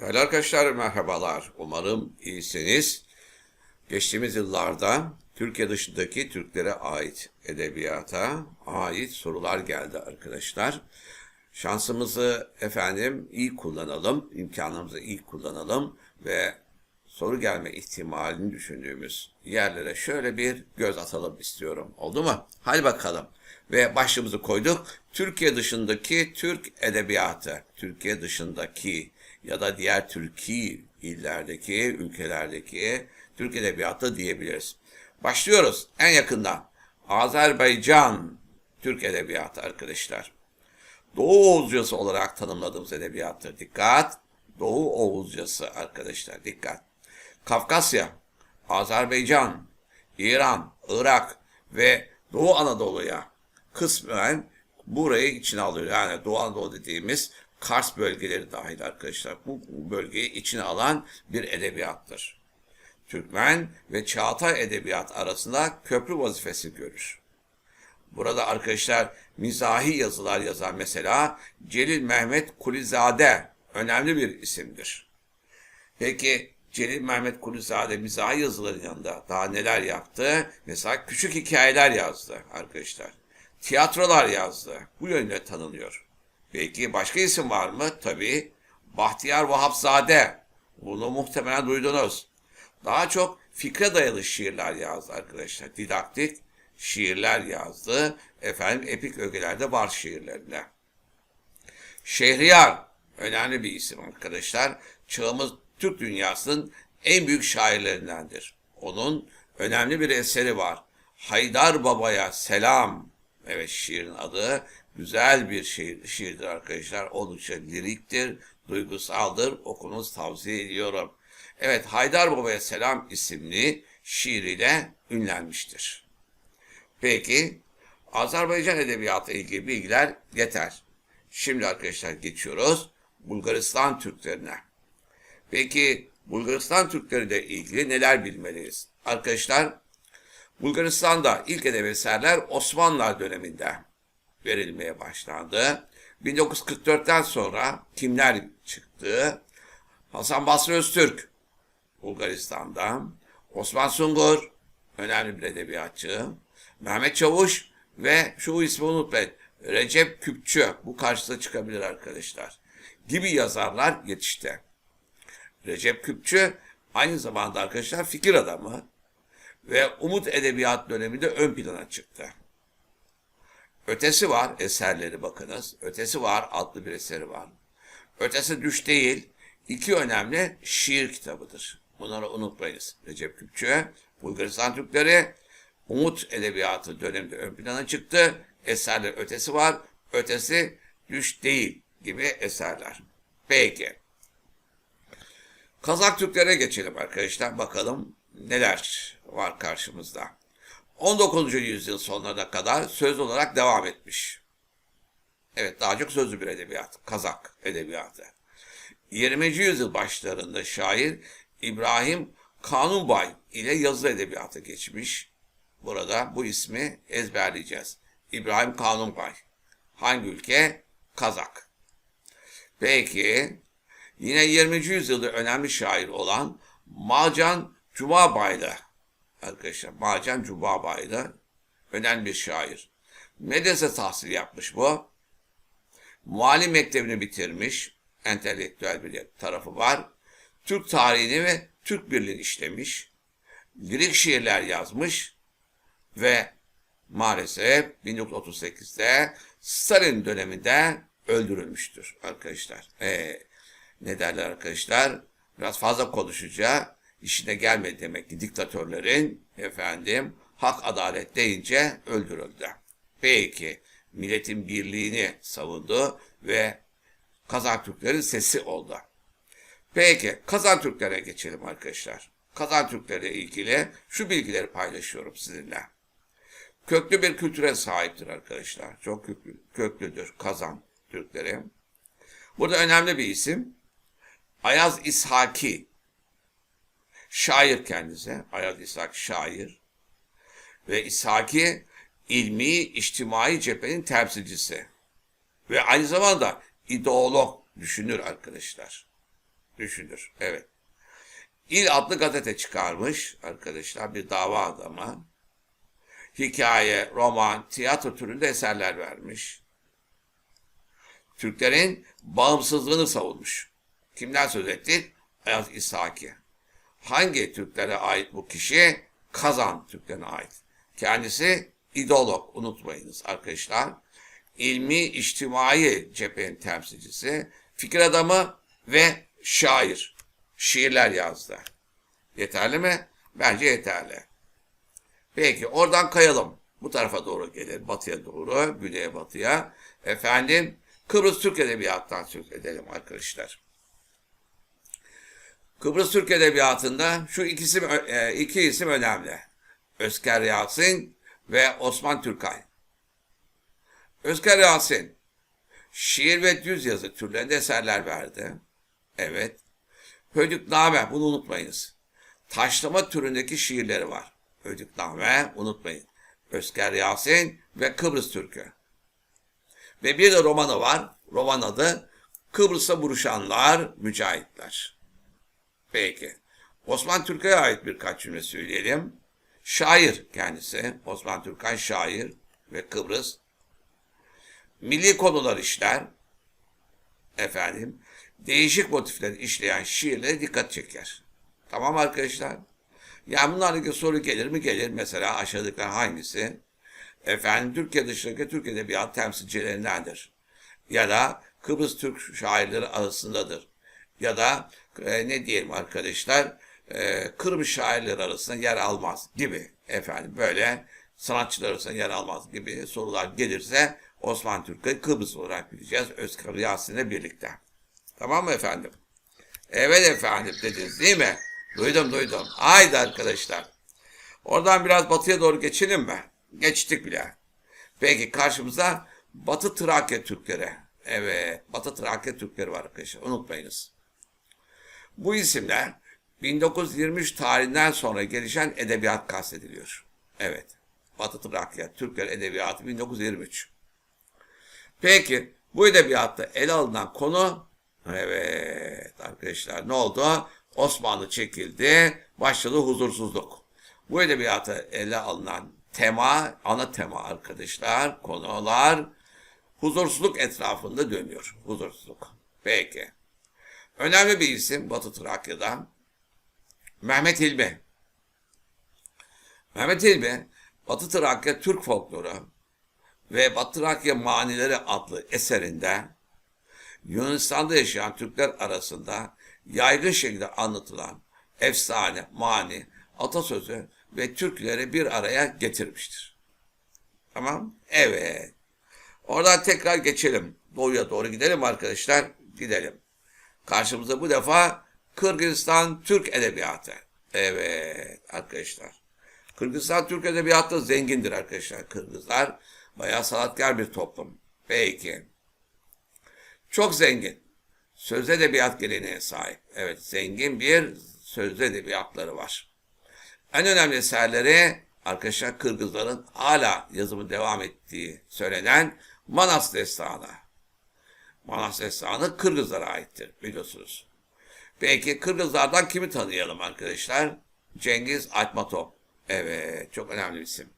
Değerli arkadaşlar merhabalar. Umarım iyisiniz. Geçtiğimiz yıllarda Türkiye dışındaki Türklere ait edebiyata ait sorular geldi arkadaşlar. Şansımızı efendim iyi kullanalım, imkanımızı iyi kullanalım ve soru gelme ihtimalini düşündüğümüz yerlere şöyle bir göz atalım istiyorum. Oldu mu? Hadi bakalım. Ve başlığımızı koyduk. Türkiye dışındaki Türk edebiyatı. Türkiye dışındaki ya da diğer Türkiye illerdeki, ülkelerdeki Türk edebiyatı diyebiliriz. Başlıyoruz en yakından. Azerbaycan Türk edebiyatı arkadaşlar. Doğu Oğuzcası olarak tanımladığımız edebiyattır. Dikkat! Doğu Oğuzcası arkadaşlar dikkat. Kafkasya, Azerbaycan, İran, Irak ve Doğu Anadolu'ya kısmen burayı içine alıyor. Yani Doğu Anadolu dediğimiz Kars bölgeleri dahil arkadaşlar. Bu bölgeyi içine alan bir edebiyattır. Türkmen ve Çağatay edebiyat arasında köprü vazifesi görür. Burada arkadaşlar mizahi yazılar yazan mesela Celil Mehmet Kulizade önemli bir isimdir. Peki Celil Mehmet Kulizade mizahi yazıların yanında daha neler yaptı? Mesela küçük hikayeler yazdı arkadaşlar. Tiyatrolar yazdı. Bu yönde tanınıyor. Peki başka isim var mı? Tabii Bahtiyar Vahapzade. Bunu muhtemelen duydunuz. Daha çok fikre dayalı şiirler yazdı arkadaşlar. Didaktik şiirler yazdı. Efendim epik ögelerde var şiirlerinde. Şehriyar önemli bir isim arkadaşlar. Çağımız Türk dünyasının en büyük şairlerindendir. Onun önemli bir eseri var. Haydar Baba'ya selam. Evet şiirin adı güzel bir şiir, şiirdir arkadaşlar. Oldukça liriktir, duygusaldır. Okunuz tavsiye ediyorum. Evet Haydar Baba'ya selam isimli şiiriyle ünlenmiştir. Peki Azerbaycan edebiyatı ilgili bilgiler yeter. Şimdi arkadaşlar geçiyoruz Bulgaristan Türklerine. Peki Bulgaristan Türkleri ile ilgili neler bilmeliyiz? Arkadaşlar Bulgaristan'da ilk edebi eserler Osmanlılar döneminde verilmeye başlandı. 1944'ten sonra kimler çıktı? Hasan Basri Öztürk Bulgaristan'da, Osman Sungur önemli bir edebiyatçı, Mehmet Çavuş ve şu ismi unutmayın Recep Küpçü bu karşısına çıkabilir arkadaşlar gibi yazarlar yetişti. Recep Küpçü aynı zamanda arkadaşlar fikir adamı ve Umut Edebiyat döneminde ön plana çıktı. Ötesi var eserleri bakınız. Ötesi var adlı bir eseri var. Ötesi düş değil. iki önemli şiir kitabıdır. Bunları unutmayınız. Recep Küpçü, Bulgaristan Türkleri, Umut Edebiyatı döneminde ön plana çıktı. Eserler ötesi var. Ötesi düş değil gibi eserler. Peki. Kazak Türklere geçelim arkadaşlar. Bakalım neler var karşımızda. 19. yüzyıl sonlarına kadar söz olarak devam etmiş. Evet daha çok sözlü bir edebiyat. Kazak edebiyatı. 20. yüzyıl başlarında şair İbrahim Kanunbay ile yazılı edebiyata geçmiş. Burada bu ismi ezberleyeceğiz. İbrahim Kanunbay. Hangi ülke? Kazak. Peki yine 20. yüzyılda önemli şair olan Macan Cumabaylı arkadaşlar Macan Cumabaylı önemli bir şair. Medrese tahsil yapmış bu. Muallim mektebini bitirmiş. Entelektüel bir tarafı var. Türk tarihini ve Türk birliğini işlemiş. Lirik şiirler yazmış ve maalesef 1938'de Stalin döneminde öldürülmüştür arkadaşlar. Ee, ne derler arkadaşlar? Biraz fazla konuşunca işine gelmedi demek ki diktatörlerin efendim hak adalet deyince öldürüldü. Peki milletin birliğini savundu ve Kazak Türklerin sesi oldu. Peki Kazan Türklere geçelim arkadaşlar. Kazan Türkleri ilgili şu bilgileri paylaşıyorum sizinle. Köklü bir kültüre sahiptir arkadaşlar. Çok köklü, köklüdür Kazan Türkleri. Burada önemli bir isim. Ayaz İshaki. Şair kendisi. Ayaz İshaki şair. Ve İshaki ilmi, içtimai cephenin temsilcisi. Ve aynı zamanda ideolog düşünür arkadaşlar. düşünür. Evet. İl adlı gazete çıkarmış arkadaşlar bir dava adamı. Hikaye, roman, tiyatro türünde eserler vermiş. Türklerin bağımsızlığını savunmuş. Kimden söz ettik? Ayaz İshaki. Hangi Türklere ait bu kişi? Kazan Türklerine ait. Kendisi ideolog, unutmayınız arkadaşlar. İlmi, içtimai cephenin temsilcisi, fikir adamı ve şair. Şiirler yazdı. Yeterli mi? Bence yeterli. Peki oradan kayalım. Bu tarafa doğru gelir. Batıya doğru, güneye batıya. Efendim Kıbrıs Türk Edebiyatı'ndan söz edelim arkadaşlar. Kıbrıs Türk Edebiyatı'nda şu ikisi, e, iki isim önemli. Özker Yasin ve Osman Türkay. Özker Yasin şiir ve düz yazı türlerinde eserler verdi. Evet. Hödükname bunu unutmayınız. Taşlama türündeki şiirleri var. Hödükname unutmayın. Özker Yasin ve Kıbrıs Türkü. Ve bir de romanı var. Roman adı Kıbrıs'a Buruşanlar, Mücahitler. Peki. Osman Türkay'a ait birkaç cümle söyleyelim. Şair kendisi. Osman Türkay şair ve Kıbrıs. Milli konular işler. Efendim. Değişik motifleri işleyen şiirlere dikkat çeker. Tamam arkadaşlar. Yani bunlarla ilgili soru gelir mi? Gelir. Mesela aşağıdakiler hangisi? Efendim Türkiye dışındaki Türk Edebiyat temsilcilerindendir. Ya da Kıbrıs Türk şairleri arasındadır. Ya da e, ne diyelim arkadaşlar e, Kıbrıs şairleri arasında yer almaz gibi. Efendim böyle sanatçılar arasında yer almaz gibi sorular gelirse Osman Türk'ü Kıbrıs olarak bileceğiz Özkar Yasin'le birlikte. Tamam mı efendim? Evet efendim dediniz değil mi? Duydum duydum. Haydi arkadaşlar. Oradan biraz batıya doğru geçelim mi? Geçtik bile. Peki karşımıza Batı Trakya Türkleri. Evet, Batı Trakya Türkleri var arkadaşlar. Unutmayınız. Bu isimler 1923 tarihinden sonra gelişen edebiyat kastediliyor. Evet. Batı Trakya Türkler Edebiyatı 1923. Peki bu edebiyatta ele alınan konu evet arkadaşlar ne oldu? Osmanlı çekildi, başladı huzursuzluk. Bu edebiyata ele alınan tema, ana tema arkadaşlar, konular huzursuzluk etrafında dönüyor. Huzursuzluk. Peki. Önemli bir isim Batı Trakya'da. Mehmet İlmi. Mehmet İlmi, Batı Trakya Türk folkloru ve Batı Trakya Manileri adlı eserinde Yunanistan'da yaşayan Türkler arasında yaygın şekilde anlatılan efsane, mani, atasözü ve Türkleri bir araya getirmiştir. Tamam? Evet. Oradan tekrar geçelim. Doğuya doğru gidelim arkadaşlar. Gidelim. Karşımıza bu defa Kırgızistan Türk Edebiyatı. Evet arkadaşlar. Kırgızistan Türk Edebiyatı zengindir arkadaşlar. Kırgızlar bayağı sanatkar bir toplum. Peki. Çok zengin. Sözlü edebiyat geleneğine sahip. Evet zengin bir sözlü edebiyatları var. En önemli eserleri arkadaşlar Kırgızların hala yazımı devam ettiği söylenen Manas Destanı. Manas Destanı Kırgızlara aittir biliyorsunuz. Peki Kırgızlardan kimi tanıyalım arkadaşlar? Cengiz Aytmatov. Evet çok önemli bir isim.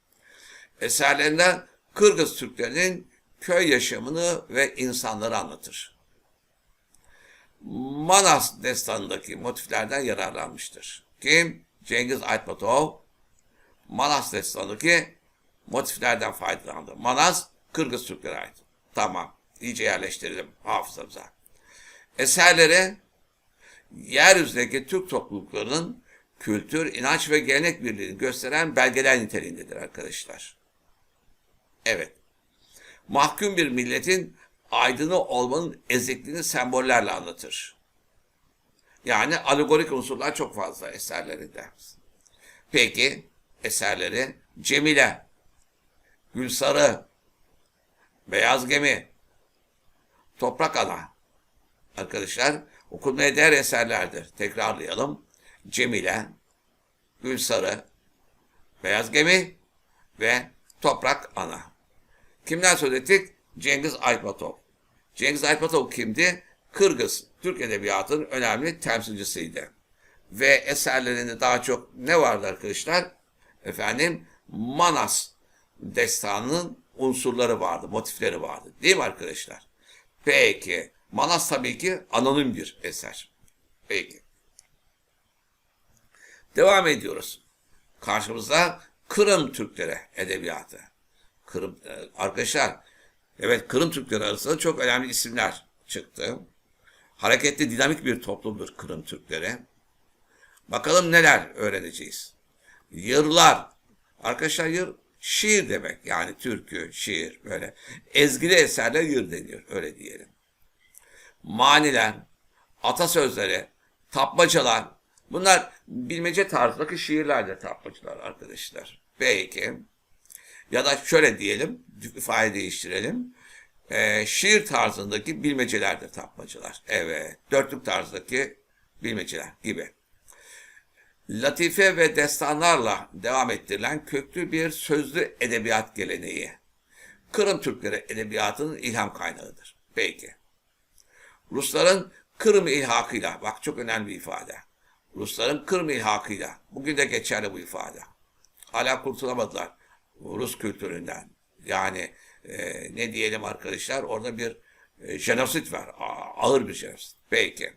Eserlerinde Kırgız Türklerinin köy yaşamını ve insanları anlatır. Manas destanındaki motiflerden yararlanmıştır. Kim? Cengiz Aytmatov Manas destanındaki motiflerden faydalandı. Manas Kırgız Türklere ait. Tamam. İyice yerleştirdim hafızamıza. Eserleri yeryüzündeki Türk topluluklarının kültür, inanç ve gelenek birliğini gösteren belgeler niteliğindedir arkadaşlar. Evet. Mahkum bir milletin aydını olmanın ezikliğini sembollerle anlatır. Yani alegorik unsurlar çok fazla eserlerinde. Peki eserleri Cemile, Gülsarı, Beyaz Gemi, Toprak Ana. Arkadaşlar okunmaya değer eserlerdir. Tekrarlayalım. Cemile, Gülsarı, Beyaz Gemi ve Toprak Ana. Kimden söz ettik? Cengiz Aytmatov. Cengiz Aytmatov kimdi? Kırgız Türk Edebiyatı'nın önemli temsilcisiydi. Ve eserlerinde daha çok ne vardı arkadaşlar? Efendim Manas destanının unsurları vardı, motifleri vardı. Değil mi arkadaşlar? Peki. Manas tabii ki anonim bir eser. Peki. Devam ediyoruz. Karşımızda Kırım Türkleri edebiyatı. Kırım, e, arkadaşlar, evet Kırım Türkleri arasında çok önemli isimler çıktı. Hareketli, dinamik bir toplumdur Kırım Türkleri. Bakalım neler öğreneceğiz. Yırlar. Arkadaşlar yır şiir demek. Yani türkü, şiir böyle. Ezgili eserler yır deniyor. Öyle diyelim. Maniler, atasözleri, tapmacalar. Bunlar bilmece tarzındaki şiirlerdir tapmacalar arkadaşlar. Belki. Ya da şöyle diyelim, ifade değiştirelim. Ee, şiir tarzındaki bilmecelerdir tapmacalar. Evet, dörtlük tarzındaki bilmeceler gibi latife ve destanlarla devam ettirilen köklü bir sözlü edebiyat geleneği. Kırım Türkleri edebiyatının ilham kaynağıdır. Peki. Rusların Kırım ilhakıyla, bak çok önemli bir ifade. Rusların Kırım ilhakıyla, bugün de geçerli bu ifade. Hala kurtulamadılar Rus kültüründen. Yani e, ne diyelim arkadaşlar, orada bir e, jenosit var, ağır bir jenosit. Peki.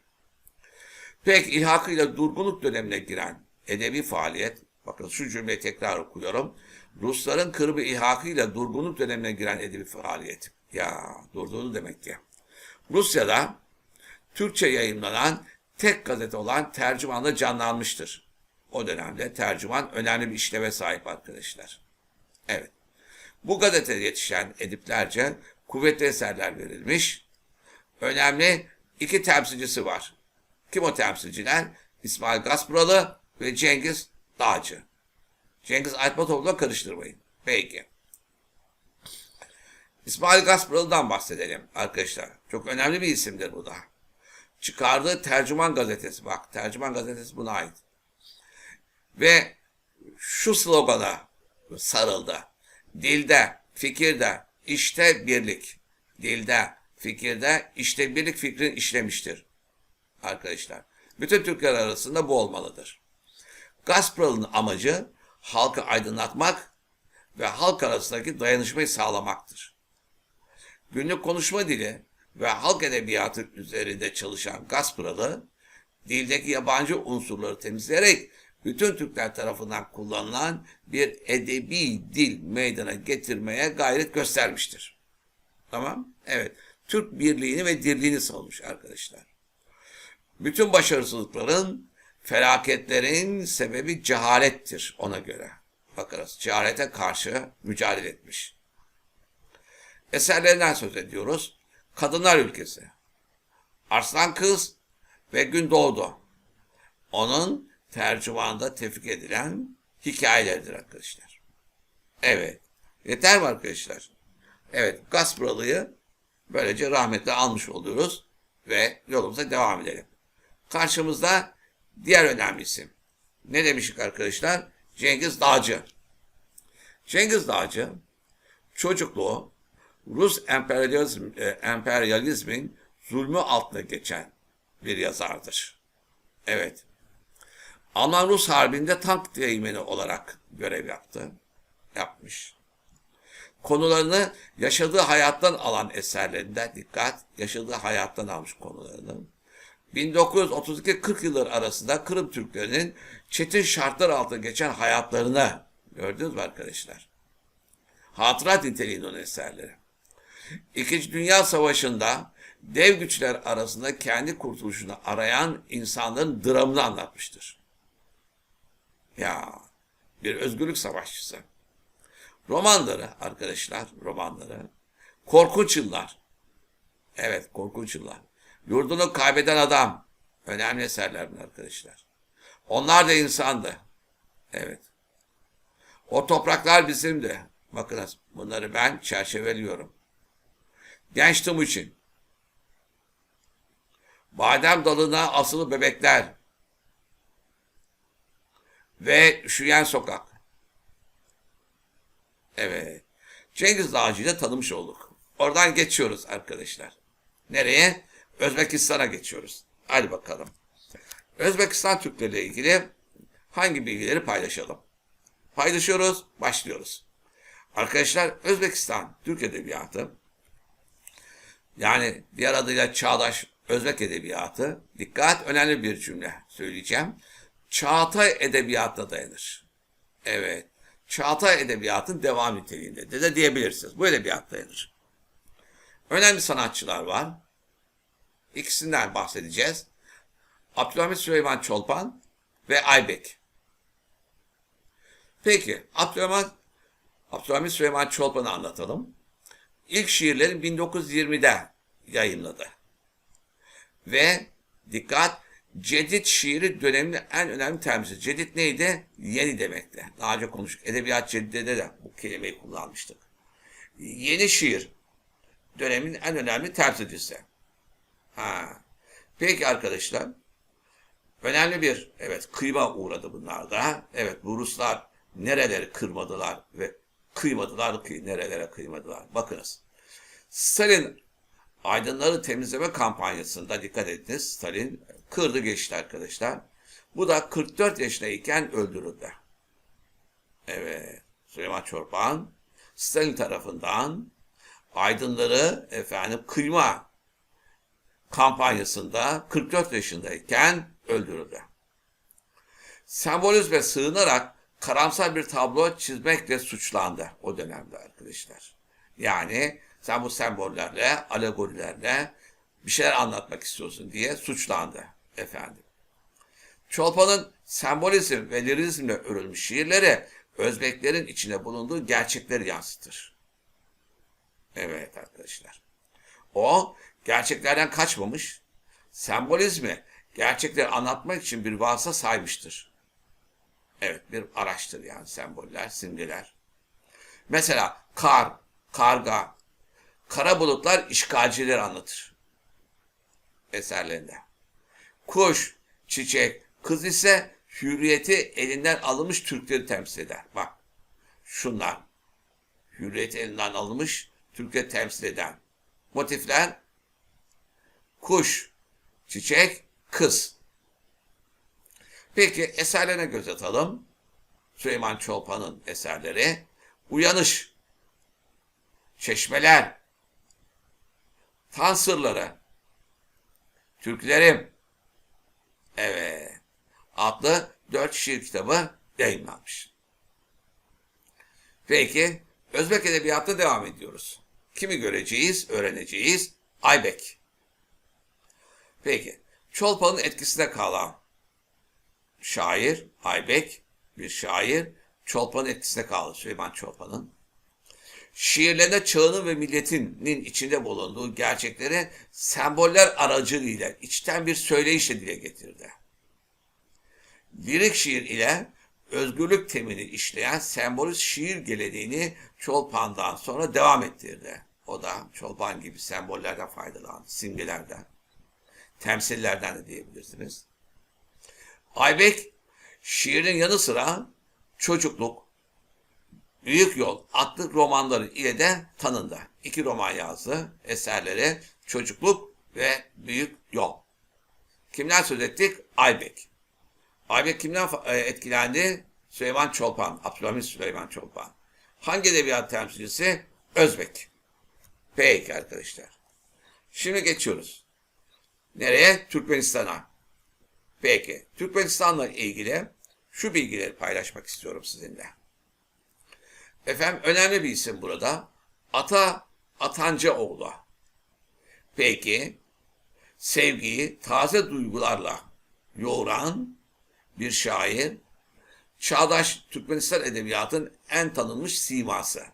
Pek ilhakıyla durgunluk dönemine giren edebi faaliyet, bakın şu cümleyi tekrar okuyorum. Rusların kırmı ilhakıyla durgunluk dönemine giren edebi faaliyet. Ya durduğunu demek ki. Rusya'da Türkçe yayınlanan tek gazete olan tercümanla canlanmıştır. O dönemde tercüman önemli bir işleve sahip arkadaşlar. Evet. Bu gazetede yetişen ediplerce kuvvetli eserler verilmiş. Önemli iki temsilcisi var. Kim o temsilciler? İsmail Gasparalı ve Cengiz Dağcı. Cengiz Aytmatoğlu'na karıştırmayın. Peki. İsmail Gasparalı'dan bahsedelim arkadaşlar. Çok önemli bir isimdir bu da. Çıkardığı Tercüman Gazetesi. Bak Tercüman Gazetesi buna ait. Ve şu slogana sarıldı. Dilde, fikirde, işte birlik. Dilde, fikirde, işte birlik fikrini işlemiştir arkadaşlar. Bütün Türkler arasında bu olmalıdır. Gazpral'ın amacı halkı aydınlatmak ve halk arasındaki dayanışmayı sağlamaktır. Günlük konuşma dili ve halk edebiyatı üzerinde çalışan Gazpral'ı dildeki yabancı unsurları temizleyerek bütün Türkler tarafından kullanılan bir edebi dil meydana getirmeye gayret göstermiştir. Tamam? Evet. Türk birliğini ve dirliğini savunmuş arkadaşlar. Bütün başarısızlıkların, felaketlerin sebebi cehalettir ona göre. Bakınız cehalete karşı mücadele etmiş. Eserlerinden söz ediyoruz. Kadınlar Ülkesi, Arslan Kız ve Gün Doğdu. Onun tercümanda tefrik edilen hikayeleridir arkadaşlar. Evet. Yeter mi arkadaşlar? Evet. Gaspralı'yı böylece rahmetle almış oluyoruz ve yolumuza devam edelim. Karşımızda diğer önemli isim. Ne demiştik arkadaşlar? Cengiz Dağcı. Cengiz Dağcı çocukluğu Rus emperyalizm, e, emperyalizmin zulmü altına geçen bir yazardır. Evet. Alman-Rus Harbi'nde tank teğmeni olarak görev yaptı. Yapmış. Konularını yaşadığı hayattan alan eserlerinden dikkat, yaşadığı hayattan almış konularını. 1932-40 yılları arasında Kırım Türklerinin çetin şartlar altında geçen hayatlarını gördünüz mü arkadaşlar? Hatırat niteliğinde onun eserleri. İkinci Dünya Savaşı'nda dev güçler arasında kendi kurtuluşunu arayan insanların dramını anlatmıştır. Ya bir özgürlük savaşçısı. Romanları arkadaşlar, romanları. Korkunç yıllar. Evet, korkunç yıllar. Yurdunu kaybeden adam. Önemli eserler arkadaşlar. Onlar da insandı. Evet. O topraklar bizimdi. Bakınız bunları ben çerçeveliyorum. Gençtim için. Badem dalına asılı bebekler. Ve üşüyen sokak. Evet. Cengiz Dağcı'yı da tanımış olduk. Oradan geçiyoruz arkadaşlar. Nereye? Özbekistan'a geçiyoruz. Hadi bakalım. Özbekistan Türkleriyle ilgili hangi bilgileri paylaşalım? Paylaşıyoruz, başlıyoruz. Arkadaşlar Özbekistan Türk Edebiyatı yani diğer adıyla Çağdaş Özbek Edebiyatı dikkat önemli bir cümle söyleyeceğim. Çağatay Edebiyatına dayanır. Evet. Çağatay Edebiyatın devam niteliğinde de, de diyebilirsiniz. Bu edebiyat dayanır. Önemli sanatçılar var. İkisinden bahsedeceğiz. Abdülhamit Süleyman Çolpan ve Aybek. Peki Abdülhamit, Abdülhamit Süleyman Çolpan'ı anlatalım. İlk şiirlerini 1920'de yayınladı. Ve dikkat Cedid şiiri döneminin en önemli temsilcisi. Cedid neydi? Yeni demekti. Daha önce konuştuk. Edebiyat Cedid'de de bu kelimeyi kullanmıştık. Yeni şiir dönemin en önemli temsilcisi. Ha. Peki arkadaşlar. Önemli bir evet kıyma uğradı bunlar da. Evet bu Ruslar nereleri kırmadılar ve kıymadılar ki nerelere kıymadılar. Bakınız. Stalin aydınları temizleme kampanyasında dikkat ediniz. Stalin kırdı geçti arkadaşlar. Bu da 44 yaşındayken öldürüldü. Evet. Süleyman Çorban Stalin tarafından aydınları efendim kıyma kampanyasında 44 yaşındayken öldürüldü. Sembolizme sığınarak karamsar bir tablo çizmekle suçlandı o dönemde arkadaşlar. Yani sen bu sembollerle, alegorilerle bir şeyler anlatmak istiyorsun diye suçlandı efendim. Çolpan'ın sembolizm ve lirizmle örülmüş şiirleri Özbeklerin içine bulunduğu gerçekleri yansıtır. Evet arkadaşlar. O gerçeklerden kaçmamış, sembolizmi gerçekleri anlatmak için bir vasıta saymıştır. Evet bir araçtır yani semboller, simgeler. Mesela kar, karga, kara bulutlar işgalcileri anlatır eserlerinde. Kuş, çiçek, kız ise hürriyeti elinden alınmış Türkleri temsil eder. Bak şunlar hürriyeti elinden alınmış Türkleri temsil eden motifler kuş, çiçek, kız. Peki eserlerine göz atalım. Süleyman Çolpan'ın eserleri Uyanış, Çeşmeler, Tan Sırları, Türklerim, evet, adlı dört şiir kitabı yayınlanmış. Peki, Özbek Edebiyatı'na devam ediyoruz. Kimi göreceğiz, öğreneceğiz? Aybek. Peki, Çolpan'ın etkisinde kalan şair, Aybek bir şair, Çolpan'ın etkisinde kaldı Süleyman Çolpan'ın. Şiirlerinde çağının ve milletinin içinde bulunduğu gerçekleri semboller aracılığıyla içten bir söyleyişle dile getirdi. Lirik şiir ile özgürlük temini işleyen sembolist şiir geleneğini Çolpan'dan sonra devam ettirdi. O da Çolpan gibi sembollerden faydalandı, simgelerden, temsillerden de diyebilirsiniz. Aybek şiirin yanı sıra çocukluk, Büyük Yol adlı romanları ile de tanındı. İki roman yazdı. Eserleri Çocukluk ve Büyük Yol. Kimden söz ettik? Aybek. Aybek kimden e, etkilendi? Süleyman Çolpan. Abdülhamit Süleyman Çolpan. Hangi edebiyat temsilcisi? Özbek. Peki arkadaşlar. Şimdi geçiyoruz. Nereye? Türkmenistan'a. Peki. Türkmenistan'la ilgili şu bilgileri paylaşmak istiyorum sizinle. Efendim önemli bir isim burada. Ata Atancıoğlu. Peki sevgiyi taze duygularla yoğuran bir şair, çağdaş Türkmenistan edebiyatın en tanınmış siması.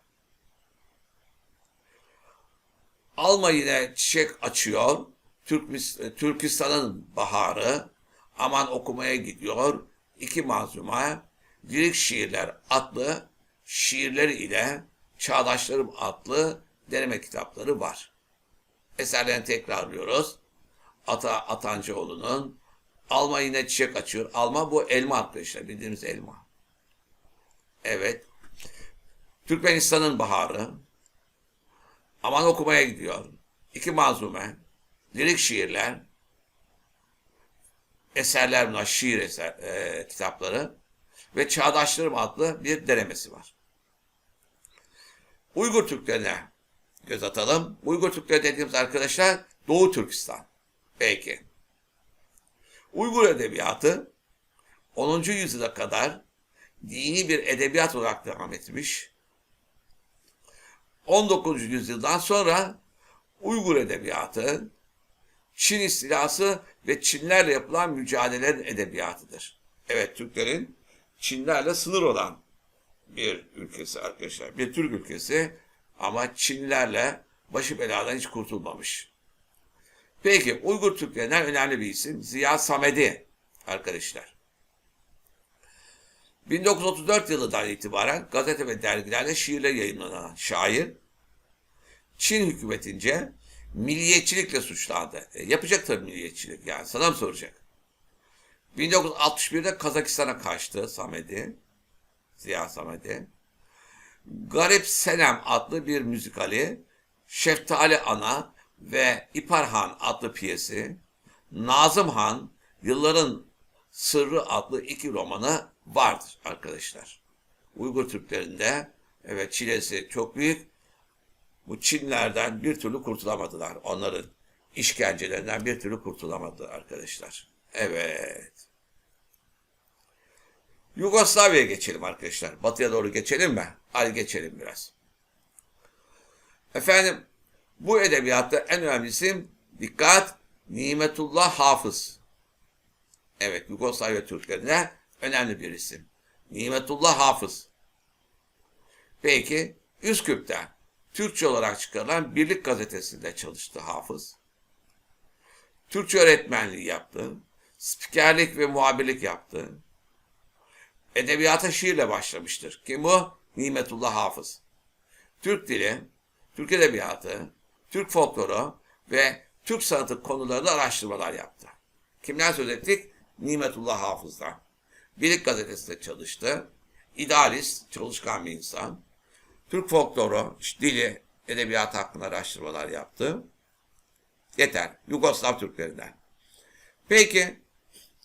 Alma yine çiçek açıyor, Türkistan'ın baharı, aman okumaya gidiyor, iki mazluma, lirik şiirler adlı şiirleri ile Çağdaşlarım adlı deneme kitapları var. Eserlerini tekrarlıyoruz. Ata Atancıoğlu'nun Alma yine çiçek açıyor. Alma bu elma arkadaşlar bildiğimiz elma. Evet. Türkmenistan'ın baharı. Aman okumaya gidiyor. İki malzume. Lirik şiirler, eserler bunlar, şiir eser, e, kitapları ve Çağdaşlarım adlı bir denemesi var. Uygur Türklerine göz atalım. Uygur Türkleri dediğimiz arkadaşlar Doğu Türkistan. Peki. Uygur edebiyatı 10. yüzyıla kadar dini bir edebiyat olarak devam etmiş. 19. yüzyıldan sonra Uygur edebiyatı Çin istilası ve Çinlerle yapılan mücadelelerin edebiyatıdır. Evet Türklerin Çinlerle sınır olan bir ülkesi arkadaşlar. Bir Türk ülkesi ama Çinlilerle başı beladan hiç kurtulmamış. Peki Uygur Türklerinden önemli bir isim Ziya Samedi arkadaşlar. 1934 yılından itibaren gazete ve dergilerde şiirler yayınlanan şair, Çin hükümetince milliyetçilikle suçlandı. E, yapacak tabii milliyetçilik yani sana mı soracak? 1961'de Kazakistan'a kaçtı Samedi, Ziya Samedi. Garip Senem adlı bir müzikali, Şeftali Ana ve İpar Han adlı piyesi, Nazım Han, Yılların Sırrı adlı iki romanı vardır arkadaşlar. Uygur Türklerinde evet çilesi çok büyük. Bu Çinlerden bir türlü kurtulamadılar. Onların işkencelerinden bir türlü kurtulamadı arkadaşlar. Evet. Yugoslavya'ya geçelim arkadaşlar. Batıya doğru geçelim mi? Hadi geçelim biraz. Efendim bu edebiyatta en önemli isim dikkat Nimetullah Hafız. Evet Yugoslavya Türklerine önemli bir isim. Nimetullah Hafız. Peki Üsküp'te Türkçe olarak çıkarılan Birlik Gazetesi'nde çalıştı Hafız. Türkçe öğretmenliği yaptı. Spikerlik ve muhabirlik yaptı. Edebiyata şiirle başlamıştır. Kim bu? Nimetullah Hafız. Türk dili, Türk edebiyatı, Türk folkloru ve Türk sanatı konularında araştırmalar yaptı. Kimden söz ettik? Nimetullah Hafız'dan. Birlik gazetesinde çalıştı. İdealist, çalışkan bir insan. Türk folkloru, dili, edebiyat hakkında araştırmalar yaptı. Yeter. Yugoslav Türklerinden. Peki,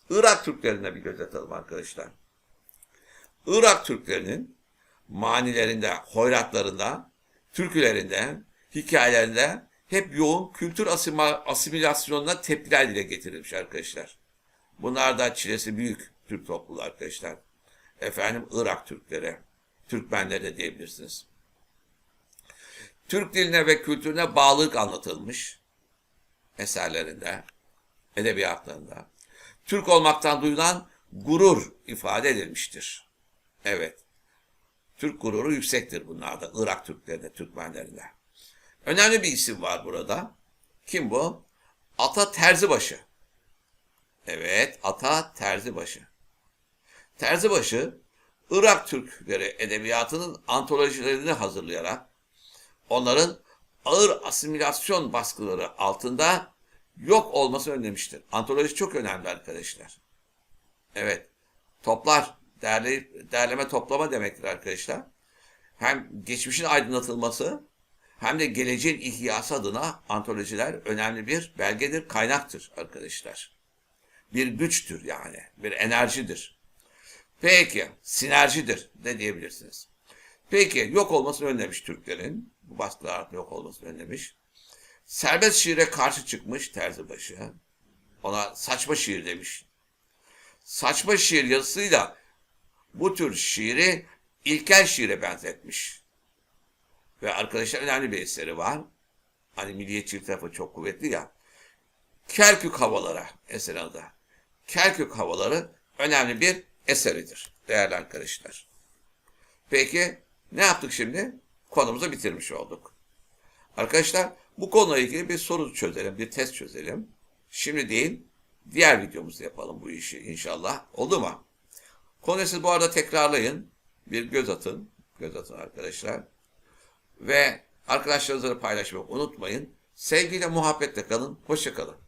Irak Türklerine bir göz atalım arkadaşlar. Irak Türklerinin manilerinde, hoyratlarında, türkülerinde, hikayelerinde hep yoğun kültür asimilasyonuna tepkiler dile getirilmiş arkadaşlar. Bunlar da çilesi büyük Türk topluluğu arkadaşlar. Efendim Irak Türkleri, Türkmenleri de diyebilirsiniz. Türk diline ve kültürüne bağlılık anlatılmış eserlerinde, edebiyatlarında. Türk olmaktan duyulan gurur ifade edilmiştir. Evet. Türk gururu yüksektir bunlarda. Irak Türklerinde, Türkmenlerinde. Önemli bir isim var burada. Kim bu? Ata Terzibaşı. Evet, Ata Terzibaşı. Terzibaşı, Irak Türkleri edebiyatının antolojilerini hazırlayarak onların ağır asimilasyon baskıları altında yok olmasını önlemiştir. Antoloji çok önemli arkadaşlar. Evet, toplar, derleyip, derleme toplama demektir arkadaşlar. Hem geçmişin aydınlatılması hem de geleceğin ihyası adına antolojiler önemli bir belgedir, kaynaktır arkadaşlar. Bir güçtür yani, bir enerjidir. Peki, sinerjidir de diyebilirsiniz. Peki, yok olmasını önlemiş Türklerin, bu baskılar yok olmasını önlemiş. Serbest şiire karşı çıkmış Terzibaşı. Ona saçma şiir demiş. Saçma şiir yazısıyla bu tür şiiri ilkel şiire benzetmiş. Ve arkadaşlar önemli bir eseri var. Hani milliyetçilik tarafı çok kuvvetli ya. Kerkük Havalara eser adı. Kerkük Havaları önemli bir eseridir değerli arkadaşlar. Peki ne yaptık şimdi? Konumuzu bitirmiş olduk. Arkadaşlar bu konuyla ilgili bir soru çözelim, bir test çözelim. Şimdi değil, diğer videomuzda yapalım bu işi inşallah. Oldu mu? Konuyu siz bu arada tekrarlayın. Bir göz atın. Göz atın arkadaşlar. Ve arkadaşlarınızla paylaşmayı unutmayın. Sevgiyle, muhabbetle kalın. Hoşçakalın.